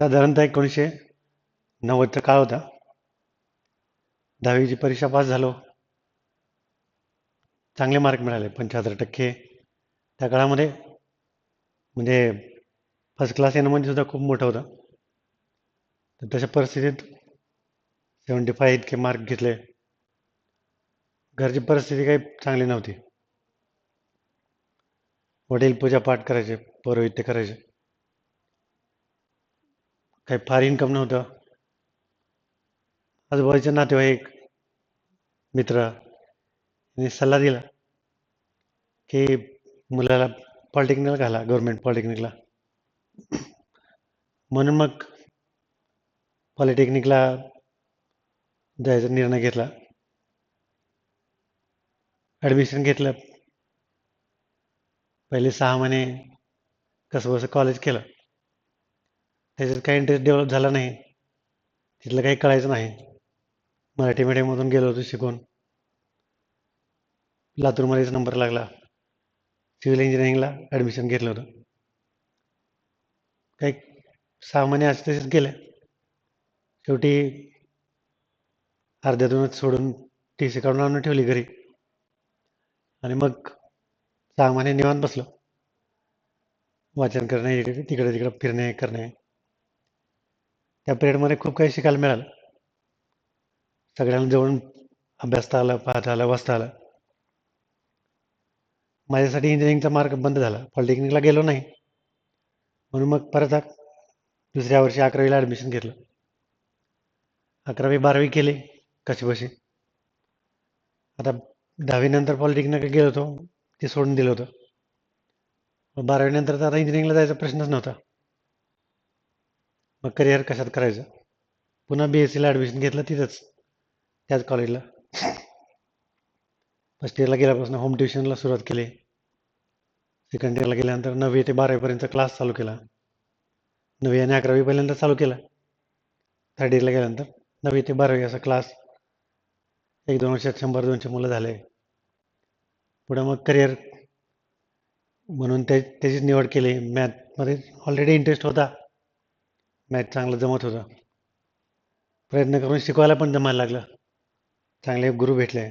साधारणतः एकोणीसशे नव्वदचा काळ होता. दहावीची परीक्षा पास झालो. चांगले मार्क मिळाले पंच्याहत्तर टक्के. त्या काळामध्ये म्हणजे फर्स्ट क्लास येणं म्हणजे सुद्धा खूप मोठं होतं. तर तशा परिस्थितीत सेवन्टी फाय इतके मार्क घेतले. घरची परिस्थिती काही चांगली नव्हती. वडील पूजापाठ करायचे पौरोहित्य करायचे. काही फार इन्कम नव्हतं. आजूबाजूचे नातेवाईक मित्र यांनी सल्ला दिला की मुलाला पॉलिटेक्निकला घाला गव्हर्मेंट पॉलिटेक्निकला म्हणून मग पॉलिटेक्निकला जायचा निर्णय घेतला. ॲडमिशन घेतलं. पहिले सहा महिने कसं बसं कॉलेज केलं. त्याच्यात काही इंटरेस्ट डेव्हलप झाला नाही. तिथलं काही कळायचं नाही. मराठी मीडियममधून गेलो होतो शिकून. लातूरमध्येच नंबर लागला. सिव्हिल इंजिनिअरिंगला ॲडमिशन घेतलं होतं. काही सहा महिने असे तसेच गेले. शेवटी अर्ध्यातूनच सोडून टी सी काढून आणून ठेवली घरी. आणि मग सहा महिने निवांत बसलो. वाचन करणे इकडे तिकडे तिकडे फिरणे करणे. त्या पिरियडमध्ये खूप काही शिकायला मिळालं. सगळ्यांना जवळून अभ्यासता आलं पाहता आलं वाचता आलं. माझ्यासाठी इंजिनिअरिंगचा मार्ग बंद झाला. पॉलिटेक्निकला गेलो नाही. म्हणून मग परत दुसऱ्या वर्षी अकरावीला ॲडमिशन घेतलं. अकरावी बारावी केली कशीबशी आता दहावीनंतर पॉलिटेक्निकला गेलो होतो. ते सोडून दिलं होतं. बारावीनंतर तर आता इंजिनिअरिंगला जायचा प्रश्नच नव्हता. मग करिअर कशात करायचं? पुन्हा बी एस सीला ॲडमिशन घेतलं तिथंच त्याच कॉलेजला फर्स्ट इयरला गेल्यापासून होम ट्युशनला सुरुवात केली. सेकंड इयरला गेल्यानंतर नववी ते बारावीपर्यंत क्लास चालू केला. नववी आणि अकरावी पहिल्यांदा चालू केला. थर्ड इयरला गेल्यानंतर नववी ते बारावी असा क्लास एक दोन वर्षात शंभर दोनशे मुलं झाले. पुढं मग करिअर म्हणून ते त्याचीच निवड केली. मॅथमध्ये ऑलरेडी इंटरेस्ट होता. मॅथ चांगलं जमत होतं. प्रयत्न करून शिकवायला पण जमायला लागलं. चांगले गुरु भेटले.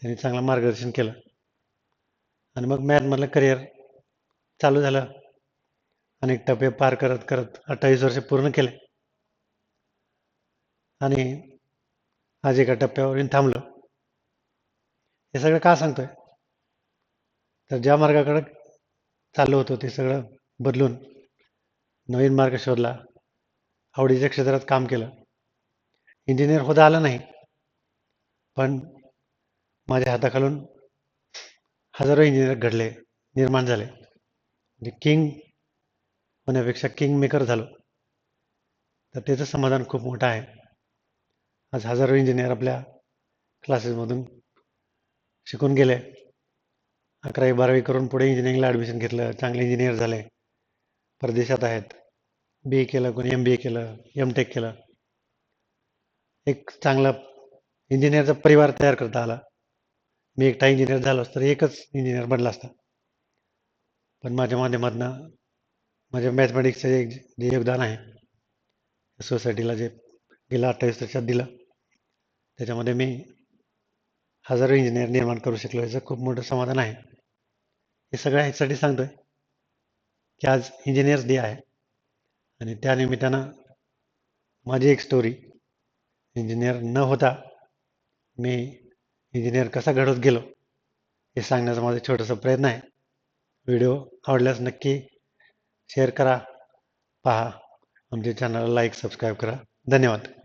त्यांनी चांगलं मार्गदर्शन केलं. आणि मग मॅथमधलं करिअर चालू झालं. अनेक टप्पे पार करत करत अठ्ठावीस वर्ष पूर्ण केले. आणि आज एका टप्प्यावर येऊन थांबलो. हे सगळं का सांगतोय? तर ज्या मार्गाकडे चाललो होतो ते सगळं बदलून नवीन मार्ग शोधला. आवडीच्या क्षेत्रात काम केलं. इंजिनियर होता आलं नाही. पण माझ्या हाताखालून हजारो इंजिनियर घडले निर्माण झाले. म्हणजे किंग होण्यापेक्षा किंग मेकर झालो. तर त्याचं समाधान खूप मोठं आहे. आज हजारो इंजिनियर आपल्या क्लासेसमधून शिकून गेले. अकरावी बारावी करून पुढे इंजिनिअरिंगला ॲडमिशन घेतलं. चांगले इंजिनियर झाले. परदेशात आहेत. बी ए केलं कोणी एम बी ए केलं एम टेक केलं. एक चांगला इंजिनिअरचा परिवार तयार करता आला. मी एकटा इंजिनियर झालो तर एकच इंजिनियर बनला असता. पण माझ्या माध्यमातनं माझ्या मॅथमॅटिक्सचं एक जे योगदान आहे सोसायटीला जे गेलं अठ्ठावीस वर्षात दिलं त्याच्यामध्ये मी हजारो इंजिनियर निर्माण करू शकलो याचं खूप मोठं समाधान आहे. हे सगळं ह्यासाठी सांगतोय. की आज इंजिनियर्स डे आहे. आणि त्या निमित्तानं माझी एक स्टोरी इंजिनियर न होता मी इंजिनियर कसा घडवत गेलो हे सांगण्याचा माझा छोटासा प्रयत्न आहे. व्हिडिओ आवडल्यास नक्की शेअर करा. पहा. आमच्या चॅनलला लाईक सबस्क्राईब करा. धन्यवाद.